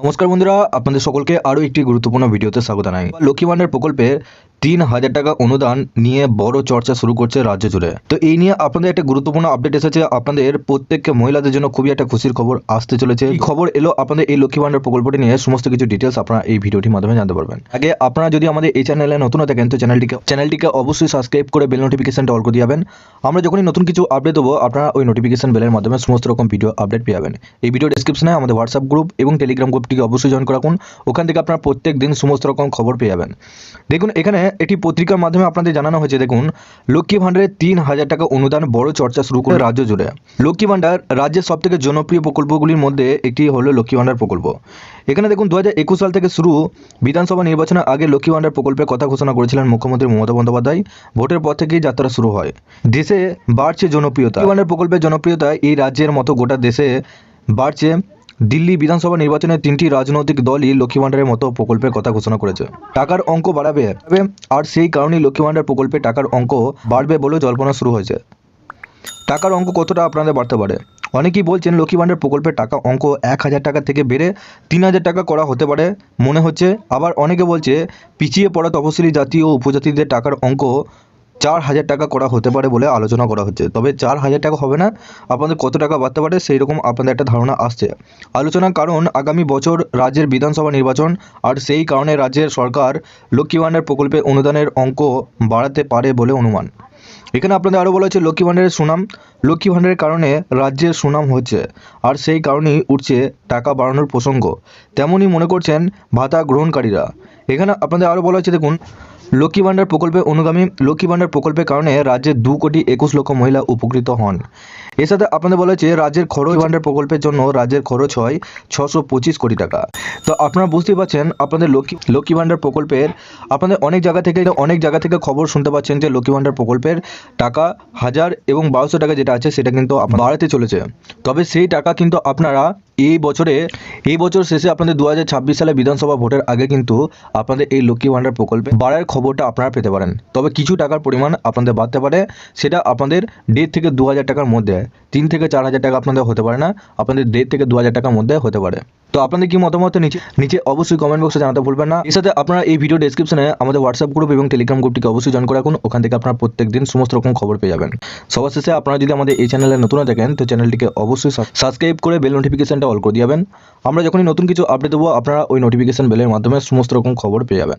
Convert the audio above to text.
নমস্কার বন্ধুরা, আপনাদের সকলকে আরও একটি গুরুত্বপূর্ণ ভিডিওতে স্বাগত জানাই। লক্ষ্মী ভাণ্ডার প্রকল্পে তিন হাজার টাকা অনুদান নিয়ে বড় চর্চা শুরু করছে রাজ্য জুড়ে। তো এই নিয়ে আপনাদের একটা গুরুত্বপূর্ণ আপডেট এসেছে। আপনাদের প্রত্যেককে মহিলাদের জন্য খুবই একটা খুশির খবর আসতে চলেছে। এই খবর এলো আপনাদের এই লক্ষ্মী ভাণ্ডার প্রকল্পটি নিয়ে? সমস্ত কিছু ডিটেলস আপনারা এই ভিডিওটির মাধ্যমে জানতে পারবেন। আগে আপনারা যদি আমাদের এই চ্যানেলে নতুন থাকেন, তো চ্যানেলটিকে চ্যানেলটিকে অবশ্যই সাবস্ক্রাইব করে বেল নোটিফিকেশনটা অল করে দিয়াবেন আমরা যখনই নতুন কিছু আপডেট দেবো, আপনারা ওই নোটিফিকেশন বেলের মাধ্যমে সমস্ত রকম ভিডিও আপডেট পেয়ে যাবেন। এই ভিডিও ডেসক্রিপশনে আমাদের হোয়াটসঅ্যাপ গ্রুপ এবং টেলিগ্রাম গ্রুপটিকে অবশ্যই জয়েন করে রাখুন। ওখান থেকে আপনারা প্রত্যেক দিন সমস্ত রকম খবর পেয়ে যাবেন। দেখুন এখানে একটি পত্রিকার মাধ্যমে আপনাদের জানানো হয়েছে দেখুন লক্ষ্মী ভাণ্ডারে তিন হাজার টাকা অনুদান বড় চর্চা শুরু করে রাজ্য জুড়ে। লক্ষ্মী ভাণ্ডার রাজ্যের সব থেকে জনপ্রিয় প্রকল্পগুলির মধ্যে একটি হলো লক্ষ্মী ভাণ্ডার প্রকল্প। এখানে দেখুন দু হাজার একুশ সাল থেকে শুরু বিধানসভা নির্বাচনের আগে লক্ষ্মী ভাণ্ডার প্রকল্পের কথা ঘোষণা করেছিলেন মুখ্যমন্ত্রী মমতা বন্দ্যোপাধ্যায়। ভোটের পর থেকেই যাত্রা শুরু হয়। দেশে বাড়ছে জনপ্রিয়তা। লক্ষ্মী ভাণ্ডার প্রকল্পের জনপ্রিয়তা এই রাজ্যের মতো গোটা দেশে বাড়ছে। দিল্লি বিধানসভা নির্বাচনে তিনটি রাজনৈতিক দলই লক্ষ্মী ভাণ্ডারের মতো প্রকল্পের কথা ঘোষণা করেছে। টাকার অঙ্ক বাড়াবে আর সেই কারণেই লক্ষ্মী ভাণ্ডার প্রকল্পে টাকার অঙ্ক বাড়বে বলেও জল্পনা শুরু হয়েছে। টাকার অঙ্ক কতটা আপনাদের বাড়তে পারে? অনেকেই বলছেন লক্ষ্মী ভাণ্ডার প্রকল্পের টাকা অঙ্ক এক হাজার টাকা থেকে বেড়ে তিন হাজার টাকা করা হতে পারে, মনে হচ্ছে। আবার অনেকে বলছে পিছিয়ে পড়া তপশিলি জাতি ও উপজাতিদের টাকার অঙ্ক চার হাজার টাকা করা হতে পারে বলে আলোচনা করা হচ্ছে। তবে চার হাজার টাকা হবে না, আপনাদের কত টাকা বাড়তে পারে সেই রকম আপনাদের একটা ধারণা আসছে। আলোচনার কারণ, আগামী বছর রাজ্যের বিধানসভা নির্বাচন, আর সেই কারণে রাজ্যের সরকার লক্ষ্মী প্রকল্পে অনুদানের অঙ্ক বাড়াতে পারে বলে অনুমান। এখানে আপনাদের আরও বলা হচ্ছে লক্ষ্মী ভাণ্ডারের সুনাম। লক্ষ্মী ভাণ্ডারের কারণে রাজ্যের সুনাম হচ্ছে আর সেই কারণেই উঠছে টাকা বাড়ানোর প্রসঙ্গ। তেমনই মনে করছেন ভাতা গ্রহণকারীরা। এখানে আপনাদের আরও বলা হচ্ছে দেখুন লক্ষ্মী ভাণ্ডার প্রকল্পে অনুগামী লক্ষ্মী ভাণ্ডার প্রকল্পের কারণে রাজ্যের দু কোটি একুশ লক্ষ মহিলা উপকৃত হন। এর সাথে আপনাদের বলা হচ্ছে রাজ্যের খরচ ভাণ্ডার প্রকল্পের জন্য রাজ্যের খরচ হয় ছশো পঁচিশ কোটি টাকা। তো আপনারা বুঝতেই পারছেন, আপনাদের লক্ষ্মী লক্ষ্মী ভাণ্ডার প্রকল্পের, আপনাদের অনেক জায়গা থেকে, অনেক জায়গা থেকে খবর শুনতে পাচ্ছেন যে লক্ষ্মী ভাণ্ডার প্রকল্পের টাকা হাজার এবং বারোশো টাকা যেটা আছে, সেটা কিন্তু বাড়াতে চলেছে। তবে সেই টাকা কিন্তু আপনারা এই বছরে, এই বছর শেষে আপনাদের দু হাজার ছাব্বিশ সালে বিধানসভা ভোটের আগে কিন্তু আপনাদের এই লক্ষ্মী ভাণ্ডার প্রকল্পে বাড়ার খবরটা আপনারা পেতে পারেন। তবে কিছু টাকার পরিমাণ আপনাদের বাড়তে পারে, সেটা আপনাদের দেড় থেকে দু হাজার টাকার মধ্যে, তিন থেকে চার হাজার টাকা আপনাদের হতে পারে না, আপনাদের দেড় থেকে দু হাজার টাকার মধ্যে হতে পারে। তো আপনাদের কি মতামত নিচে নিচে অবশ্যই কমেন্ট বক্সে জানাতে ভুলবেন না। এর সাথে আপনারা এই ভিডিও ডেসক্রিপশনে আমাদের হোয়াটসঅ্যাপ গ্রুপ এবং টেলিগ্রাম গ্রুপটিকে অবশ্যই জয়েন করে রাখুন। ওখান থেকে আপনারা প্রত্যেক দিন সমস্ত রকম খবর পেয়ে যাবেন। সবার শেষে আপনারা যদি আমাদের এই চ্যানেলে নতুন থাকেন, তো চ্যানেলটিকে অবশ্যই সাবস্ক্রাইব করে বেল নোটিফিকেশনটা অল করে যাবেন আমরা যখনই নতুন কিছু আপডেট দেবো, আপনারা ওই নোটিফিকেশন বেলের মাধ্যমে সমস্ত রকম খবর পেয়ে যাবেন।